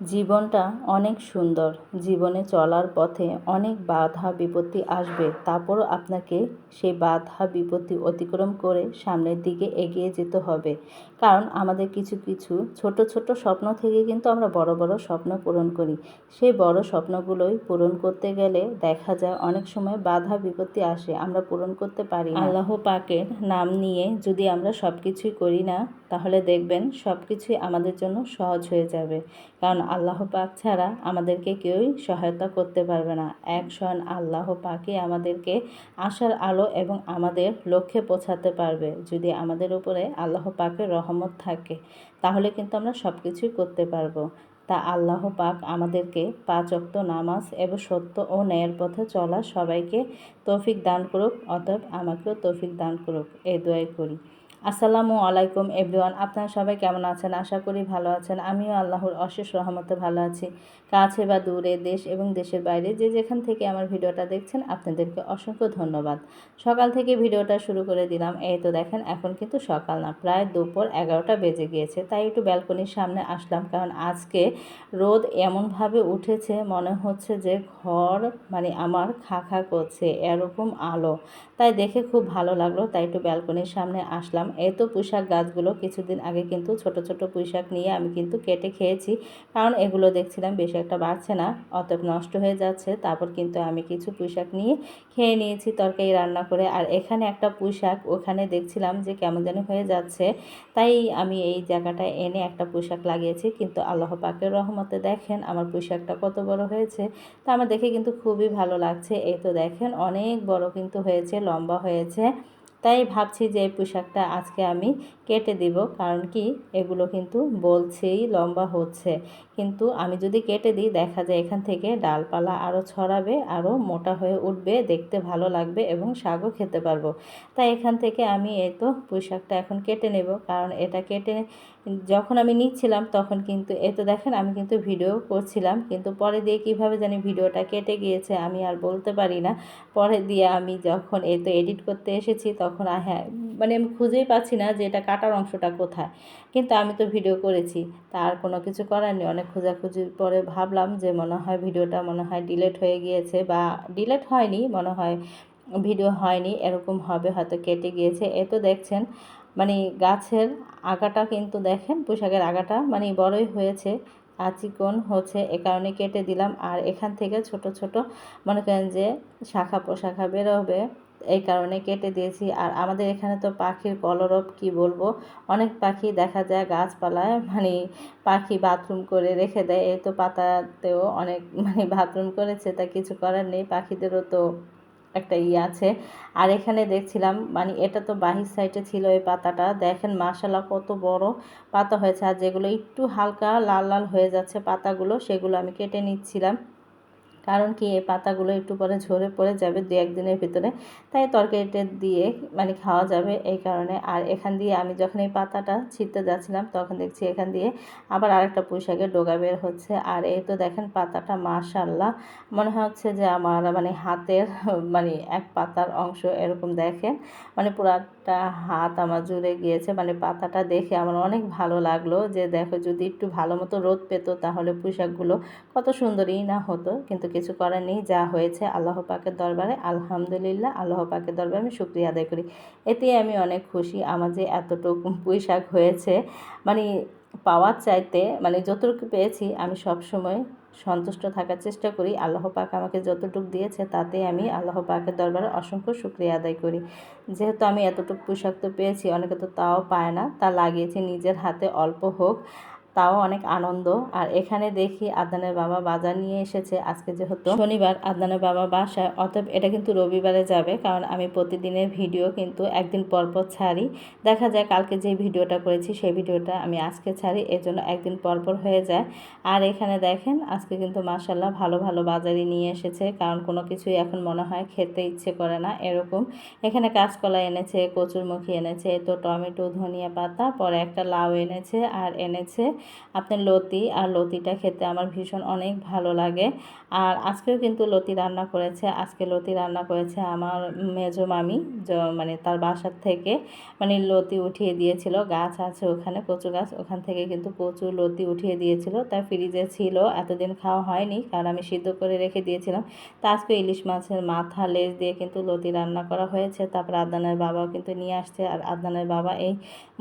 জীবনটা অনেক সুন্দর। জীবনে চলার পথে অনেক বাধা বিপত্তি আসবে। তারপরও আপনাকে সেই বাধা বিপত্তি অতিক্রম করে সামনের দিকে এগিয়ে যেতে হবে। কারণ আমাদের কিছু কিছু ছোট ছোট স্বপ্ন থেকে কিন্তু আমরা বড় বড় স্বপ্ন পূরণ করি। সেই বড় স্বপ্নগুলোই পূরণ করতে গেলে দেখা যায় অনেক সময় বাধা বিপত্তি আসে। আমরা পূরণ করতে পারি। আল্লাহ পাকের নাম নিয়ে যদি আমরা সব কিছুই করি না, তাহলে দেখবেন সব কিছুই আমাদের জন্য সহজ হয়ে যাবে। কারণ আল্লাহ পাক ছাড়া আমাদেরকে কেউই সহায়তা করতে পারবে না। এক স্বয়ং আল্লাহ পাকই আমাদেরকে আশার আলো এবং আমাদের লক্ষ্যে পৌঁছাতে পারবে। যদি আমাদের উপরে আল্লাহ পাকের রহমত থাকে, তাহলে কিন্তু আমরা সব কিছুই করতে পারব। তা আল্লাহ পাক আমাদেরকে পাঁচ অক্ত নামাজ এবং সত্য ও ন্যায়ের পথে চলা সবাইকে তৌফিক দান করুক, অতএব আমাকেও তৌফিক দান করুক। এই দোয়াই করি। আসসালামু আলাইকুম এভরিওয়ান, আপনারা সবাই কেমন আছেন? আশা করি ভালো আছেন। আমিও আল্লাহর অশেষ রহমতে ভালো আছি। কাছে বা দূরে, দেশ এবং দেশের বাইরে যে যেখান থেকে আমার ভিডিওটা দেখছেন, আপনাদেরকে অসংখ্য ধন্যবাদ। সকাল থেকে ভিডিওটা শুরু করে দিলাম। এই তো দেখেন, এখন কিন্তু সকাল না, প্রায় দুপুর এগারোটা বেজে গিয়েছে। তাই একটু ব্যালকনির সামনে আসলাম, কারণ আজকে রোদ এমনভাবে উঠেছে, মনে হচ্ছে যে ঘর মানে আমার খা খা করছে, এরকম আলো। তাই দেখে খুব ভালো লাগল, তাই একটু ব্যালকনির সামনে আসলাম। এই তো পুঁইশাক গাছগুলো কিছুদিন আগে কিন্তু ছোট ছোট পুঁইশাক নিয়ে আমি কিন্তু কেটে খেয়েছি। কারণ এগুলো দেখছিলাম বেশি একটা বাড়ছে না, অতএব নষ্ট হয়ে যাচ্ছে। তারপর কিন্তু আমি কিছু পুঁইশাক নিয়ে খেয়ে নিয়েছি তরকারি রান্না করে। আর এখানে একটা পুঁইশাক, ওখানে দেখছিলাম যে কেমন যেন হয়ে যাচ্ছে। তাই আমি এই জায়গাটায় এনে একটা পুঁইশাক লাগিয়েছি। কিন্তু আল্লাহ পাকের রহমতে দেখেন আমার পুঁইশাকটা কত বড় হয়েছে। তা আমার দেখে কিন্তু খুবই ভালো লাগছে। এই তো দেখেন, অনেক বড় কিন্তু হয়েছে, লম্বা হয়েছে। তাই ভাবছি যে এই পোশাকটা আজকে আমি কেটে দিব, কারণ কি এগুলো কিন্তু বলছেই লম্বা হচ্ছে। কিন্তু আমি যদি কেটে দিই, দেখা যায় এখান থেকে ডালপালা আরও ছড়াবে আরও মোটা হয়ে উঠবে, দেখতে ভালো লাগবে এবং শাকও খেতে পারব। তাই এখান থেকে আমি এই তো পোশাকটা এখন কেটে নেব। কারণ এটা কেটে যখন আমি নিচ্ছিলাম, তখন কিন্তু এ তো দেখেন আমি কিন্তু ভিডিও করছিলাম, কিন্তু পরে দিয়ে কীভাবে জানি ভিডিওটা কেটে গিয়েছে, আমি আর বলতে পারি না। পরে দিয়ে আমি যখন এ তো এডিট করতে এসেছি, তখন হ্যাঁ মানে আমি খুঁজেই পাচ্ছি না যে এটা কাটার অংশটা কোথায়। কিন্তু আমি তো ভিডিও করেছি তার কোনো কিছু করার নেই, অনেক খোঁজাখুঁজির পরে ভাবলাম যে মনে হয় ভিডিওটা মনে হয় ডিলেট হয়ে গিয়েছে বা ডিলেট হয়নি, মনে হয় ভিডিও হয়নি, এরকম হবে হয়তো কেটে গিয়েছে। এ তো দেখছেন মানে গাছের আগাটা কিন্তু দেখেন, পোশাকের আগাটা মানে বড়ই হয়েছে, আচিকন হচ্ছে, এ কারণে কেটে দিলাম। আর এখান থেকে ছোট ছোট মনে করেন যে শাখা পোশাখা বেরোবে। এই কারণে কেটে দিয়েছি। আর আমাদের এখানে তো পাখির কলরব, কি বলব? অনেক পাখি দেখা যায় গাছপালায় মানে পাখি বাথরুম করে রেখে দেয়। এই তো পাতাতেও অনেক মানে বাথরুম করেছে, তা কিছু করার নেই। পাখিদেরও তো একটা ইয়ে আছে। আর এখানে দেখছিলাম মানে এটা তো বাহির সাইডে ছিল এই পাতাটা। দেখেন মাসালা কত বড় পাতা হয়েছে। আর যেগুলো একটু হালকা লাল লাল হয়ে যাচ্ছে পাতাগুলো, সেগুলো আমি কেটে নিচ্ছিলাম। কারণ কি এই পাতাগুলো একটু পরে ঝরে পড়ে যাবে দু একদিনের ভিতরে। তাই তরকারিটা দিয়ে মানে খাওয়া যাবে এই কারণে। আর এখান দিয়ে আমি যখন এই পাতাটা ছিটতে যাচ্ছিলাম, তখন দেখছি এখান দিয়ে আবার আরেকটা পুঁইশাকের ডোগা বের হচ্ছে। আর এই তো দেখেন পাতাটা মাশাল্লাহ মনে হচ্ছে যে আমার মানে হাতের মানে এক পাতার অংশ এরকম দেখেন। মানে পুরাটা হাত আমার জুড়ে গিয়েছে মানে পাতাটা দেখে আমার অনেক ভালো লাগল যে দেখো যদি একটু ভালো মতো রোদ পেতো তাহলে পোশাকগুলো কত সুন্দরই না হতো। কিন্তু কিছু করার নেই, যা হয়েছে আল্লাহ পাকের দরবারে। আলহামদুলিল্লাহ, আল্লাহ পাকের দরবারে আমি শুক্রিয়া আদায় করি। এতে আমি অনেক খুশি, আমার যে এতটুকু পুঁই শাক হয়েছে। মানে পাওয়ার চাইতে মানে যতটুকু পেয়েছি, আমি সব সময় সন্তুষ্ট থাকার চেষ্টা করি। আল্লাহ পাক আমাকে যতটুকু দিয়েছে তাতে আমি আল্লাহ পাকের দরবারে অসংখ্য শুক্রিয়া আদায় করি। যেহেতু আমি এতটুকু পোশাক তো পেয়েছি, অনেকে তো তাও পায় না, তা লাগিয়েছি, নিজের হাতে অল্প হোক। তাও অনেক আনন্দ। আর এখানে দেখি আদানের বাবা বাজার নিয়ে এসেছে আজকে যেহেতু। শনিবার আদানের বাবা বাসায়, অতএব এটা কিন্তু রবিবারে যাবে, কারণ আমি প্রতিদিনের ভিডিও কিন্তু একদিন পর পর ছাড়ি। দেখা যায় কালকে যে ভিডিওটা করেছি সেই ভিডিওটা আমি আজকে ছাড়ি এজন্য একদিন পর পর হয়ে যায়। আর এখানে দেখেন, আজকে কিন্তু মাসাল্লাহ ভালো ভালো বাজারই নিয়ে এসেছে, কারণ কোনো কিছুই এখন মনে হয় খেতে ইচ্ছে করে না, এরকম। এখানে কাঁচকলা এনেছে, কচুরমুখী এনেছে, তো টমেটো, ধনিয়া পাতা, পরে একটা লাউ এনেছে, আর এনেছে আপনার লতি আর লতিটা খেতে আমার ভীষণ অনেক ভালো লাগে। আর আজকেও কিন্তু লতি রান্না করেছে। আজকে লতি রান্না করেছে আমার মেজো মামি মানে তার বাসার থেকে। মানে লতি উঠিয়ে দিয়েছিল, গাছ আছে ওখানে, কচু গাছ। ওখান থেকে কিন্তু প্রচুর লতি উঠিয়ে দিয়েছিল। তার ফ্রিজে ছিল, এতদিন খাওয়া হয়নি, কারণ আমি সিদ্ধ করে রেখে দিয়েছিলাম। তা আজকে ইলিশ মাছের মাথা লেজ দিয়ে কিন্তু লতি রান্না করা হয়েছে। তারপর আদানের বাবাও কিন্তু নিয়ে আসছে। আর আদানের বাবা এই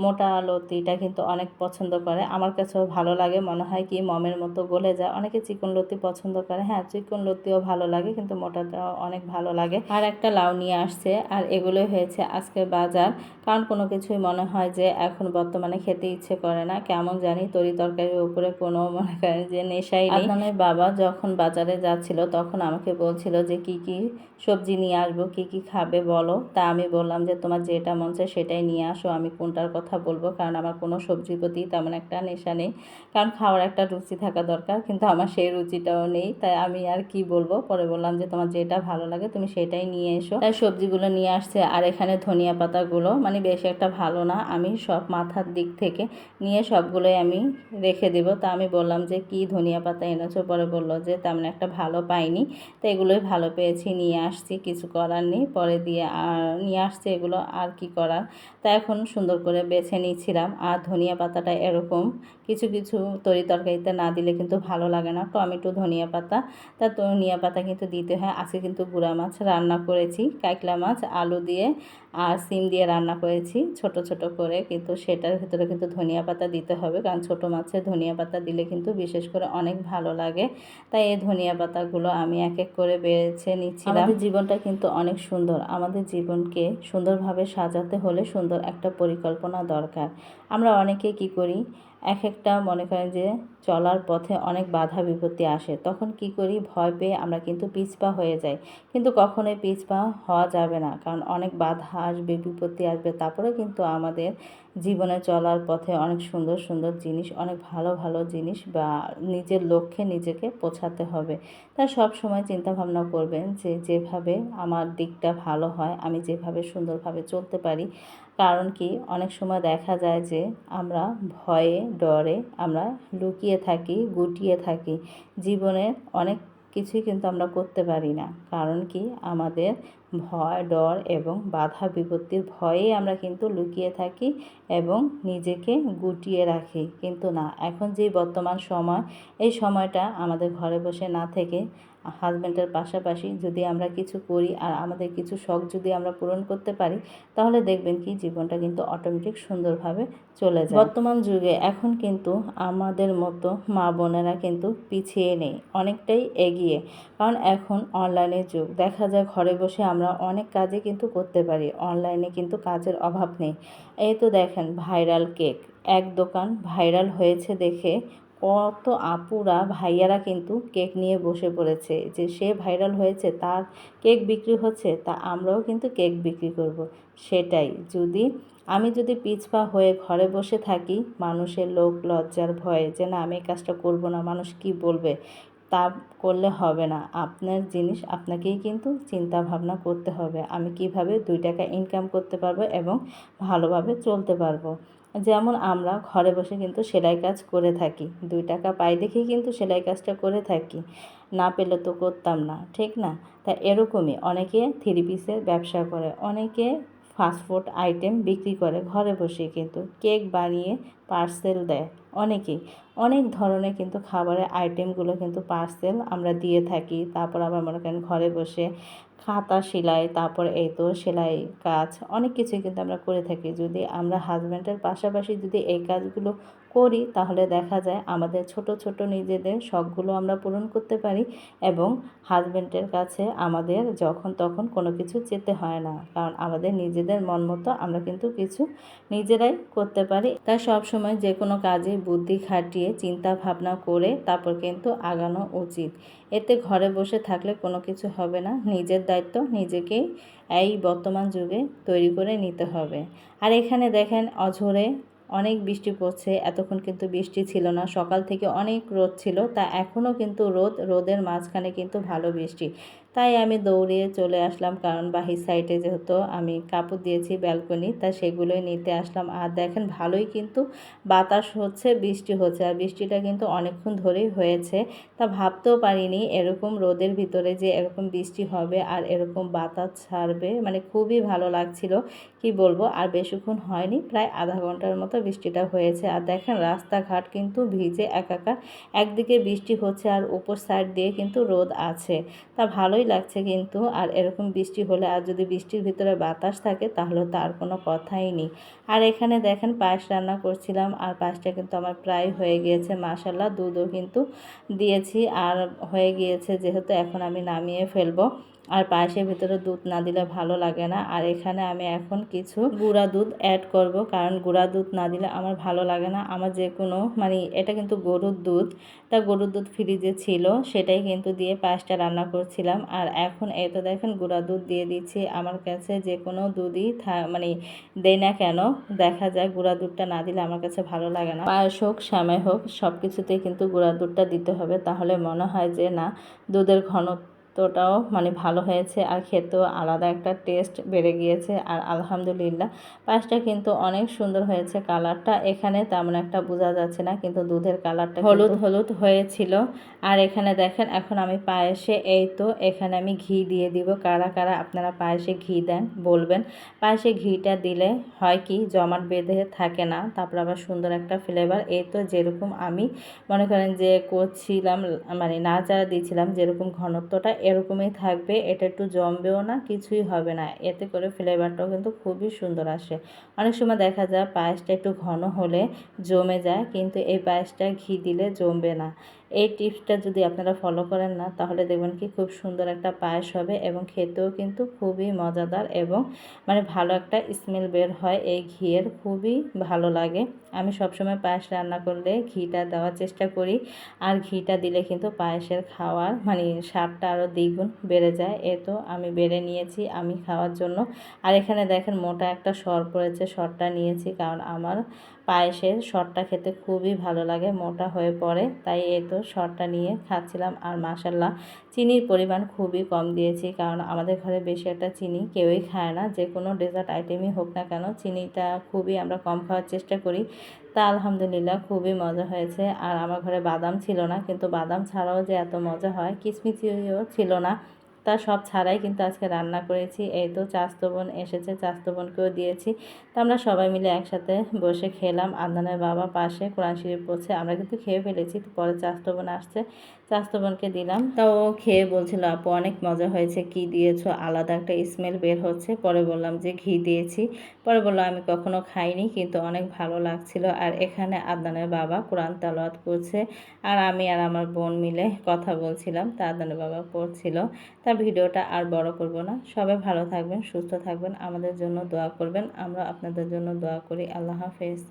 মোটা লতিটা কিন্তু অনেক পছন্দ করে। আমার কাছেও ভালো লাগে, মনে হয় কি মমের মতো গলে যায়। অনেকে চিকন লতি পছন্দ করে হ্যাঁ চিকন লতিও ভালো লাগে, কিন্তু মোটাটাও অনেক ভালো লাগে। আর একটা লাউ নিয়ে আসছে, আর এগুলোই হয়েছে আজকে বাজার। কারণ কোনো কিছুই মনে হয় যে এখন বর্তমানে খেতে ইচ্ছে করে না। কেমন জানি তরি তরকারির উপরে কোনো মনে করেন যে নেশাই নেই। আদনানের বাবা যখন বাজারে যাচ্ছিল, তখন আমাকে বলছিল যে কি কি সবজি নিয়ে আসব, কি কি খাবে বলো। তা আমি বললাম যে তোমার যেটা মন চায় সেটাই নিয়ে আসো, আমি কোনটার কথা বলব? কারণ আমার কোনো সবজির প্রতি তেমন একটা নেশা নেই। কারণ খাওয়ার একটা রুচি থাকা দরকার, কিন্তু আমার সেই রুচিটাও নেই। তাই আমি আর কি বলব? পরে বললাম যে, তোমার যেটা ভালো লাগে, তুমি সেটাই নিয়ে এসো। তাই সবজিগুলো নিয়ে আসছে, আর এখানে ধনিয়া পাতাগুলো মানে বেশি একটা ভালো না। আমি সব মাথার দিক থেকে নিয়ে সবগুলোই আমি রেখে দেবো। তা আমি বললাম যে, কি ধনিয়া পাতা এনেছো? পরে বলল যে, তেমন একটা ভালো পাইনি। তো এগুলোই ভালো পেয়েছি, নিয়ে আসছি, কিছু করার নেই। পরে দিয়ে আর নিয়ে আসছি এগুলো, আর কি করার? তা এখন সুন্দর করে বেছে নিয়েছিলাম আর ধনিয়া পাতাটা এরকম কিছু কিছু তরি তরকারিতে না দিলে কিন্তু ভালো লাগে না। টমেটো, ধনিয়া পাতা, তা ধনিয়া পাতা কিন্তু দিতে হয়। আজকে কিন্তু গুঁড়া মাছ রান্না করেছি কাইকলা মাছ, আলু দিয়ে আর সিম দিয়ে রান্না করেছি। ছোট ছোট করে কিন্তু সেটার ভিতরে কিন্তু ধনিয়া পাতা দিতে হবে। কারণ ছোট মাছে ধনিয়া পাতা দিলে কিন্তু বিশেষ করে অনেক ভালো লাগে। তাই এই ধনিয়া পাতাগুলো আমি এক এক করে বেছে নিচ্ছি আমাদের জীবনটা কিন্তু অনেক সুন্দর। আমাদের জীবনকে সুন্দরভাবে সাজাতে হলে সুন্দর একটা পরিকল্পনা দরকার। আমরা অনেকে কি করি? এক একটা মনে করেন যে চলার পথে অনেক বাধা বিপত্তি আসে, তখন কি করি? ভয় পেয়ে আমরা কিন্তু পিছপা হয়ে যাই। কিন্তু কখনোই পিছপা হওয়া যাবে না, কারণ অনেক বাধা আসবে, বিপত্তি আসবে। তারপরে কিন্তু আমাদের জীবনে চলার পথে অনেক সুন্দর সুন্দর জিনিস, অনেক ভালো ভালো জিনিস বা নিজের লক্ষ্যে নিজেকে পৌঁছাতে হবে। তাই সব সময় চিন্তা ভাবনা করবেন যে যেভাবে আমার দিকটা ভালো হয়, আমি যেভাবে সুন্দরভাবে চলতে পারি কারণ কি? অনেক সময় দেখা যায় যে আমরা ভয়ে, ডরে আমরা লুকিয়ে থাকি, গুটিয়ে থাকি। জীবনের অনেক কিছুই কিন্তু আমরা করতে পারি না। কারণ কি? আমাদের ভয়, ডর এবং বাধা বিপত্তির ভয়েই আমরা কিন্তু লুকিয়ে থাকি এবং নিজেকে গুটিয়ে রাখি। কিন্তু না, এখন যে বর্তমান সময়, এই সময়টা আমাদের ঘরে বসে না থেকে হাজব্যান্ডের পাশাপাশি যদি আমরা কিছু করি আর আমাদের কিছু শখ যদি আমরা পূরণ করতে পারি, তাহলে দেখবেন কি জীবনটা কিন্তু অটোমেটিক সুন্দরভাবে চলে যায়। বর্তমান যুগে এখন কিন্তু আমাদের মতো মা বোনেরা কিন্তু পিছিয়ে নেই, অনেকটাই এগিয়ে। কারণ এখন অনলাইনের যুগ, দেখা যায় ঘরে বসে আমরা অনেক কাজই কিন্তু করতে পারি অনলাইনে কিন্তু কাজের অভাব নেই। এই তো দেখেন ভাইরাল কেক এক দোকান ভাইরাল হয়েছে দেখে কত আপুরা ভাইয়ারা কিন্তু কেক নিয়ে বসে পড়েছে। যে সে ভাইরাল হয়েছে, তার কেক বিক্রি হচ্ছে, তা আমরাও কিন্তু কেক বিক্রি করব। সেটাই, যদি আমি যদি পিছপা হয়ে ঘরে বসে থাকি, মানুষের লোক লজ্জার ভয়ে যে না, আমি কাজটা করব না, মানুষ কি বলবে? তা করলে হবে না। আপনার জিনিস আপনাকেই কিন্তু চিন্তা ভাবনা করতে হবে। আমি কীভাবে দুই টাকা ইনকাম করতে পারব এবং ভালোভাবে চলতে পারব? যেমন আমরা ঘরে বসে কিন্তু সেলাই কাজ করে থাকি। দুই টাকা পাই দেখেই কিন্তু সেলাই কাজটা করে থাকি। না পেলে তো করতাম না, ঠিক না? তা এরকমই অনেকে থ্রি পিসের ব্যবসা করে, অনেকে ফাস্টফুড আইটেম বিক্রি করে ঘরে বসে কিন্তু কেক বানিয়ে পার্সেল দেয় অনেকেই। অনেক ধরনের কিন্তু খাবারের আইটেমগুলো কিন্তু পার্সেল আমরা দিয়ে থাকি, তারপর আবার মনে করেন ঘরে বসে খাতা, সেলাই, তারপর এই তো সেলাই কাজ, অনেক কিছুই কিন্তু আমরা করে থাকি। যদি আমরা হাজব্যান্ডের পাশাপাশি যদি এই কাজগুলো করি, তাহলে দেখা যায় আমাদের ছোট ছোট নিজেদের শখগুলো আমরা পূরণ করতে পারি এবং হাজব্যান্ডের কাছে আমাদের যখন তখন কোনো কিছু যেতে হয় না। কারণ আমাদের নিজেদের মন মতো আমরা কিন্তু কিছু নিজেরাই করতে পারি। তাই সবসময় যে কোনো কাজে বুদ্ধি খাটিয়ে চিন্তা ভাবনা করে তারপর কিন্তু আগানো উচিত। এতে ঘরে বসে থাকলে কোনো কিছু হবে না। নিজের দায়িত্ব নিজেকেই এই বর্তমান যুগে তৈরি করে নিতে হবে। আর এখানে দেখেন অঝরে অনেক বৃষ্টি পড়ছে। এতক্ষণ কিন্তু বৃষ্টি ছিল না। সকাল থেকে অনেক রোদ ছিল। তা এখনও কিন্তু রোদ। রোদের মাঝখানে কিন্তু ভালো বৃষ্টি। তাই আমি দৌড়িয়ে চলে আসলাম, কারণ বাহির সাইডে যেহেতু আমি কাপড় দিয়েছি ব্যালকনি, তা সেগুলোই নিতে আসলাম। আর দেখেন ভালোই কিন্তু বাতাস হচ্ছে, বৃষ্টি হচ্ছে, আর বৃষ্টিটা কিন্তু অনেকক্ষণ ধরেই হয়েছে। তা ভাবতেও পারিনি এরকম রোদের ভিতরে যে এরকম বৃষ্টি হবে আর এরকম বাতাস ছাড়বে মানে খুবই ভালো লাগছিল, কি বলব? আর বেশিক্ষণ হয়নি, প্রায় আধা ঘণ্টার মতো বৃষ্টিটা হয়েছে। আর দেখেন রাস্তাঘাট কিন্তু ভিজে একাকার, একদিকে বৃষ্টি হচ্ছে আর উপর সাইড দিয়ে কিন্তু রোদ আছে। তা ভালোই লাগছে কিন্তু, আর এরকম বৃষ্টি হলে আর যদি বৃষ্টির ভিতরে বাতাস থাকে তাহলে তো আর কোনো কথাই নেই। আর এখানে দেখেন পায়েস রান্না করছিলাম, আর পায়েসটা কিন্তু আমার প্রায় হয়ে গিয়েছে মাসাল্লাহ দুধও কিন্তু দিয়েছি, আর হয়ে গিয়েছে যেহেতু এখন আমি নামিয়ে ফেলব। আর পায়েসের ভিতরে দুধ না দিলে ভালো লাগে না। আর এখানে আমি এখন কিছু গুঁড়া দুধ অ্যাড করব, কারণ গুঁড়া দুধ না দিলে আমার ভালো লাগে না। আমার যে কোনো মানে এটা কিন্তু গরুর দুধ, তা গরুর দুধ ফ্রিজে ছিল, সেটাই কিন্তু দিয়ে পায়েসটা রান্না করছিলাম। আর এখন এই তো দেখেন গুঁড়া দুধ দিয়ে দিচ্ছি। আমার কাছে যে কোনো দুধই থা মানে দেয় না কেন, দেখা যায় গুঁড়া দুধটা না দিলে আমার কাছে ভালো লাগে না। পায়েস হোক শ্যামাই হোক সব কিছুতেই কিন্তু গুঁড়া দুধটা দিতে হবে। তাহলে মনে হয় যে না, দুধের ঘনত্ব তোটাও মানে ভালো হয়েছে আর খেতেও আলাদা একটা টেস্ট বেড়ে গিয়েছে আর আলহামদুলিল্লাহ পায়েসটা কিন্তু অনেক সুন্দর হয়েছে কালারটা। এখানে তেমন একটা বোঝা যাচ্ছে না কিন্তু দুধের কালারটা হলুদ হলুদ হয়েছিল। আর এখানে দেখেন এখন আমি পায়েসে এই তো এখানে আমি ঘি দিয়ে দিব। কারা কারা আপনারা পায়েসে ঘি দেন বলবেন। পায়েসে ঘিটা দিলে হয় কি জমাট বেঁধে থাকে না, তারপর আবার সুন্দর একটা ফ্লেভার এই তো যেরকম আমি মনে করেন যে করছিলাম মানে নাড়াচাড়া দিয়েছিলাম যেরকম ঘনত্বটা এরকমই থাকবে, এটা একটু জমবেও না, কিছুই হবে না। এতে করে ফ্লেভারটাও কিন্তু খুবই সুন্দর আসে। অনেক সময় দেখা যায় পায়েসটা একটু ঘন হলে জমে যায়, কিন্তু এই পায়েসটা ঘি দিলে জমবে না। এই টিপসটা যদি আপনারা ফলো করেন না, তাহলে দেখবেন কি খুব সুন্দর একটা পায়েস হবে এবং খেতেও কিন্তু খুবই মজাদার এবং মানে ভালো একটা স্মেল বের হয় এই ঘিয়ের, খুবই ভালো লাগে। আমি সবসময় পায়েস রান্না করলে ঘিটা দেওয়ার চেষ্টা করি আর ঘিটা দিলে কিন্তু পায়েসের খাওয়ার মানে স্বাদটা আরও দ্বিগুণ বেড়ে যায়। এ তো আমি বেড়ে নিয়েছি আমি খাওয়ার জন্য। আর এখানে দেখেন মোটা একটা সর পড়েছে সরটা নিয়েছি কারণ আমার পায়েসের সরটা খেতে খুবই ভালো লাগে, মোটা হয়ে পড়ে। তাই এই তো সরটা নিয়ে খাচ্ছিলাম আর মাসাল্লাহ চিনির পরিমাণ খুবই কম দিয়েছি, কারণ আমাদের ঘরে বেশি একটা চিনি কেউই খায় না। যে কোনো ডেজার্ট আইটেমই হোক না কেন, চিনিটা খুবই আমরা কম খাওয়ার চেষ্টা করি। তা আলহামদুলিল্লাহ খুবই মজা হয়েছে। আর আমার ঘরে বাদাম ছিল না, কিন্তু বাদাম ছাড়াও যে এত মজা হয় কিসমিচিও ছিল না। তা সব ছাড়াই কিন্তু আজকে রান্না করেছি। এই তো চাস্তো বোন এসেছে, চাস্তো বোনকেও দিয়েছি। তা আমরা সবাই মিলে একসাথে বসে খেলাম। আন্দানের বাবা পাশে কোরআন শরীফ পড়ছে, আমরা কিন্তু খেয়ে ফেলেছি। পরে চাস্তো বোন আসছে। চাস্তো বোনকে দিলাম। তা ও খেয়ে বলছিল, আপু, অনেক মজা হয়েছে, কি দিয়েছ? আলাদা একটা স্মেল বের হচ্ছে। পরে বললাম যে, ঘি দিয়েছি। পরে বললাম আমি কখনো খাইনি, কিন্তু অনেক ভালো লাগছিল। আর এখানে আদানের বাবা কোরআন তালোয়াত করছে, আর আমি আর আমার বোন মিলে কথা বলছিলাম, তা আদানের বাবা পড়ছিল। তা ভিডিওটা আর বড় করব না। সবাই ভালো থাকবেন, সুস্থ থাকবেন। আমাদের জন্য দোয়া করবেন। আমরা আপনাদের জন্য দোয়া করি। আল্লাহ হাফেজ।